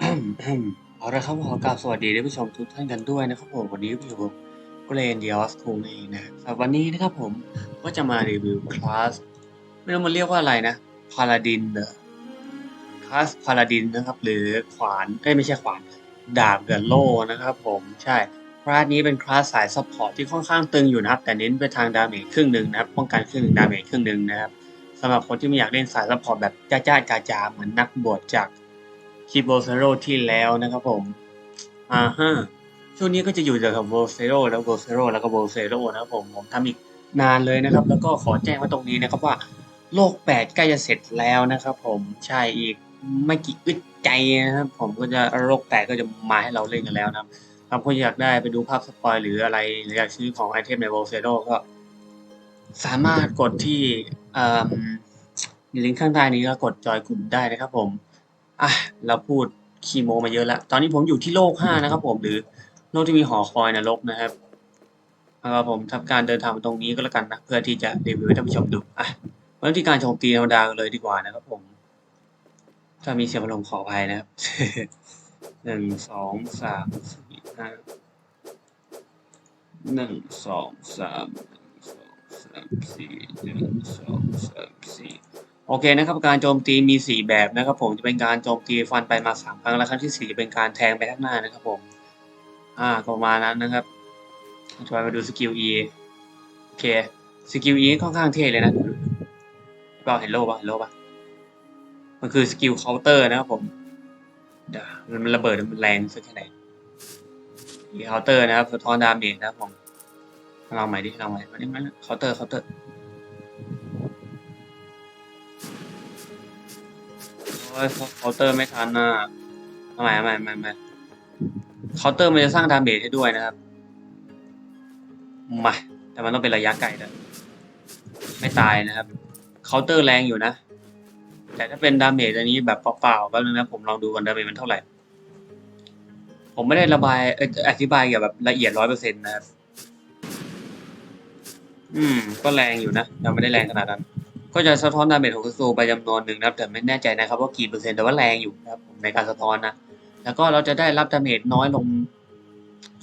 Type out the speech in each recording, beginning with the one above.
เอาละครับขอกราบสวัสดีท่านผู้ชมทุกท่านกันด้วยนะครับผมวันนี้อยู่กับเรนเดียสคูเองนะสำหรับวันนี้นะครับผมก็จะมารีวิวคลาสไม่รู้มันเรียกว่าอะไรนะพาลาดินเดอคลาสพาลาดินนะครับ หรือขวานเอ้ไม่ใช่ขวานดาบกับโล่นะครับผมใช่คลาสนี้เป็นคลาสสายซัพพอร์ตที่ค่อนข้างตึงอยู่นะครับ แต่เน้นไปทางดาเมจครึ่งหนึ่งนะครับป้องกันครึ่งหนึ่งดาเมจครึ่งหนึ่งนะครับสำหรับคนที่ไม่อยากเล่นสายซัพพอร์ตแบบจ้าๆกาๆเหมือนนักบวชจาก คีโบเซโรที่แล้วนะครับผม อ่าฮะช่วงนี้ก็จะอยู่กับโบเซโรแล้วโบเซโรแล้วก็โบเซโรนะครับผมผมทำอีกนานเลยนะครับ แล้วก็ขอแจ้งไว้ตรงนี้นะครับว่าโลกแปดใกล้จะเสร็จแล้วนะครับผมใช่อีกไม่กี่อึดใจนะครับผมก็จะโลกแปดก็จะมาให้เราเล่นกันแล้วนะครับถ้าคนอยากได้ไปดูภาพสปอยหรืออะไรหรืออยากซื้อของไอเทมในโบเซโรก็ สามารถกดที่อ่าลิงก์ข้างใต้นี้ก็กดจอยกลุ่มได้นะครับผม อะเราพูดคีโมมาเยอะแล้วตอนนี้ผมอยู่ที่โลกห้านะครับผมหรือโลกที่มีหอคอยนรกนะครับเอาผมทำการเดินทางมาตรงนี้ก็แล้วกันนะเพื่อที่จะรีวิวให้ท่านผู้ชมดูอะมาเริ่มที่การโจมตีธรรมดากันเลยดีกว่านะครับผม ถ้ามีเสียงพัดลมขออภัยนะครับหนึ่งสองสามสี่ห้าหนึ่งสองสามหนึ่งสองสามสี่หนึ่งสองสามสี่ โอเคนะครับการโจมตีมี 4 แบบนะครับผมจะเป็นการโจมตีฟันไปมาสามครั้งแล้วครั้งที่ 4 จะเป็นการแทงไปข้างหน้านะครับผมอ่าก็ประมาณนั้นนะครับจะไปดูสกิล E โอเคสกิล E ค่อนข้างเท่เลยนะก็เห็นโลป่ะเห็นโลป่ะมันคือสกิลเคาน์เตอร์นะครับผมเดี๋ยวมันระเบิดมันแรงสักแค่ไหนเคาน์เตอร์นะครับสะท้อนดาเมจนะครับผมลองใหม่ดิลองใหม่มาดิมาเคาน์เตอร์เคาน์เตอร์ อ้ยเคาน์เตอร์ไม่ทันนะทำไมทำไมทำไมทำไมเคาน์เตอร์มันจะสร้างดาเมจให้ด้วยนะครับมาแต่มันต้องเป็นระยะไกลนะไม่ตายนะครับเคาน์เตอร์แรงอยู่นะ แต่ถ้าเป็นดาเมจอันนี้แบบเปล่าๆก็นึงนะผมลองดูกันดาเมจมันเท่าไหร่ ผมไม่ได้ระบายเอ่ออธิบายเกี่ยวกับละเอียดร้อยเปอร์เซ็นต์นะครับ อืม ก็แรงอยู่นะยังไม่ได้แรงขนาดนั้น ก็จะสะท้อนดาเมจของศัตรูไปจำนวนหนึ่งนะครับแต่ไม่แน่ใจนะครับว่ากี่เปอร์เซ็นต์แต่ว่าแรงอยู่นะครับในการสะท้อนนะแล้วก็เราจะได้รับดาเมจน้อยลง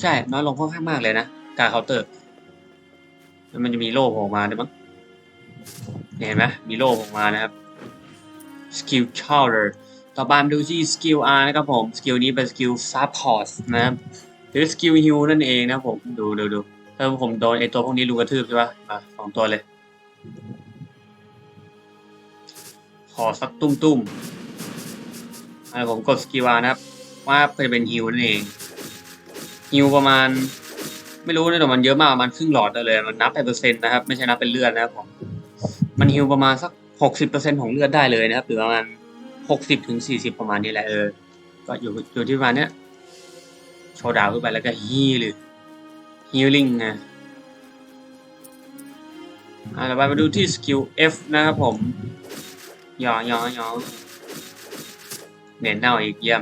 ใช่น้อยลงค่อนข้างมากเลยนะการเคาน์เตอร์แล้วมันจะมีโล่โผล่มาด้วยมั้งเห็นไหมมีโล่โผล่มานะครับสกิลชาร์เ r อร์ต่อไปมาดูที่สกิล R นะครับผมสกิลนี้เป็นสกิลซัพพอร์ตนะครับหรือสกิลฮิลนั่นเองนะผมดูดูดูถ้าผมโดนไอตัวพวกนี้ลุงกระทืบใช่ปะมาสองตัวเลย ขอสักตุ้มตุ้มๆอ่าผมกดสกิลานะครับ ว่าจะเป็นฮิวนั่นเองฮิวประมาณ ไม่รู้นะแต่มันเยอะมากประมันครึ่งหลอดเลย มันนับเป็นเปอร์เซ็นต์นะครับ ไม่ใช่นับเป็นเลือดนะครับผมมันฮิวประมาณสักหกสิบเปอร์เซ็นต์ของเลือดได้เลยนะครับหรือประมาณหกสิบถึงสี่สิบประมาณนี้แหละเออ ก็อยู่อยู่ที่ประมาณเนี้ยโชว์ดาวขึ้นไปแล้วก็ฮีหรือฮิลลิ่งนะอ่าต่อไปมาดูที่สกิล F นะครับผม ยอยอยอเน้นเน่าอีกเยี่ยม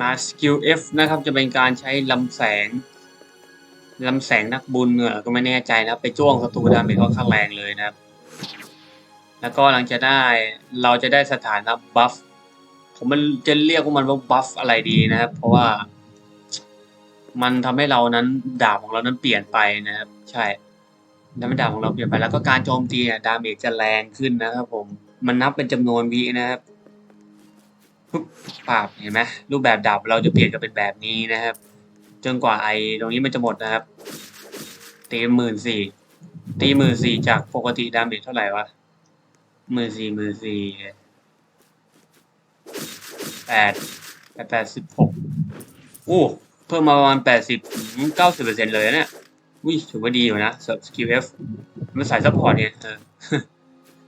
มาสกิล F นะครับจะเป็นการใช้ลำแสงลำแสงนักบุญเออก็ไม่แน่ใจนะครับไปจ้วงศัตรูดาเมจค่อนข้างแรงเลยนะครับ แล้วก็หลังจากได้เราจะได้สถานะบัฟผมมันจะเรียกว่ามันว่าบัฟอะไรดีนะครับ เพราะว่า มันทำให้เรานั้นดาบของเรานั้นเปลี่ยนไปนะครับ ใช่ ดาเมจดาบของเราเปลี่ยนไปแล้วก็การโจมตีดาเมจจะแรงขึ้นนะครับผมมันนับเป็นจำนวนวินะครับปุ๊บปาบเห็นไหมรูปแบบดาบเราจะเปลี่ยนก็เป็นแบบนี้นะครับ จนกว่าไอตรงนี้มันจะหมดนะครับตีหมื่นสี่ตีหมื่นสี่จากปกติดาเมจเท่าไหร่วะหมื่นสี่หมื่นสี่แปดแปดสิบหกโอ้เพิ่มมาประมาณแปดสิบเก้าสิบเปอร์เซ็นต์เลยนะเนี่ย อุ้ยถือว่าดีอยู่นะสกิลเอฟมันสายซัพพอร์ตเนี่ยเออ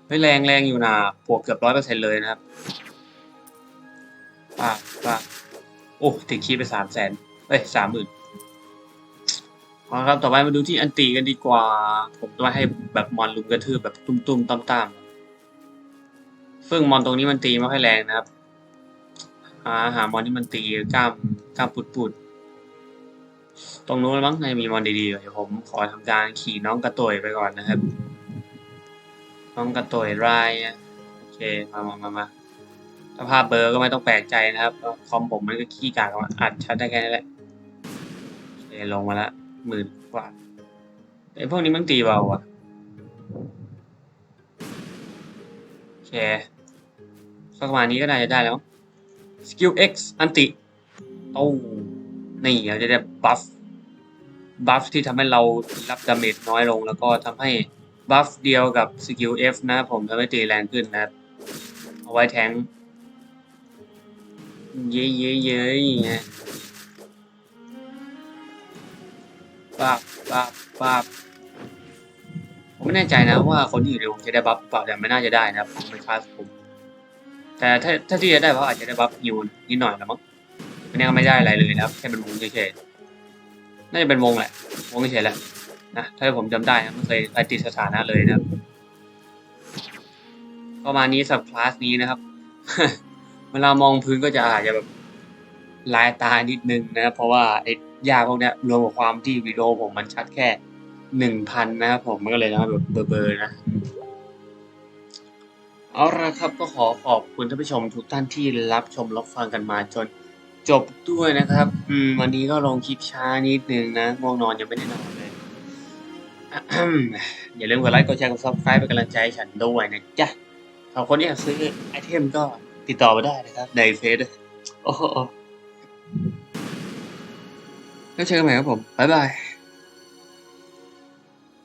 ไม่แรงแรงอยู่นะบวกเกือบร้อยเปอร์เซ็นต์เลยนะครับป้าป้าโอ้ถึงคีไปสามแสนเอ้ยสามหมื่นเอาครับต่อไปมาดูที่อันตีกันดีกว่า ผมจะให้แบบมอนลุมกระทืบแบบตุ้มๆตั้มๆซึ่งมอนตรงนี้มันตีไม่ค่อยแรงนะครับหาหามอนที่มันตีกล้ามกล้ามปุดๆ ตรงนู้นมั้งในมีมอนดีๆเดี๋ยวผมขอทำการขี่น้องกระตุยไปก่อนนะครับ น้องกระตุยไร่โอเคมามามามาสภาพเบอร์ก็ไม่ต้องแปลกใจนะครับคอมผมมันก็ขี้กากอ,อัดชัดได้แค่นั้แหละโอเคลงมาละหมื่นกว่าไอ้พวกนี้มันตีเบาอะโอเคสักประมาณนี้ก็น่าจะได้แล้วสกิล X อันติโอ้นี่เราจะได้บัฟ บัฟที่ทำให้เรารับดาเมจน้อยลง แล้วก็ทำให้บัฟเดียวกับสกิล F นะผมทำให้ตีแรงขึ้นนะเอาไว้แทงเย้เย้เย้ไงปับปับปับผมไม่แน่ใจนะว่าคนที่อยู่ในวงจะได้บัฟเปล่าแต่ไม่น่าจะได้นะครับผมเป็นคาสผม แต่ถ้าถ้าที่จะได้บัฟอาจจะได้บัฟฮิวนิดหน่อยละมั้งไม่แน่ก็ไม่ได้อะไรเลยนะครับแค่เป็นวงเฉยๆ น่าจะเป็นวงแหละ วงเฉยแหละนะถ้าผมจำได้นะไม่เคยไปติดสถานะเลยนะครับประมาณนี้สับคลาสนี้นะครับ เวลามองพื้นก็จะอาจจะแบบลายตานิดนึงนะครับเพราะว่าไอ้ยาพวกเนี้ยรวมกับความที่วิดีโอผมมันชัดแค่หนึ่งพันนะครับผมมันก็เลยนะแบบเบลอๆนะเอาละครับก็ขอขอบคุณท่านผู้ชมทุกท่านที่รับชมรับฟังกันมาจน จบด้วยนะครับ อืม วันนี้ก็ลงคลิปช้านิดนึงนะง่วงนอนยังไม่ได้นอนเลย อย่าลืมกดไลค์ กดแชร์ กด subscribe เป็นกำลังใจให้ฉันด้วยนะจ๊ะสำหรับคนที่อยากซื้อไอเทมก็ติดต่อมาได้นะครับ ในเฟซโอ้โหแล้วเจอกันใหม่ครับผม บ๊ายบาย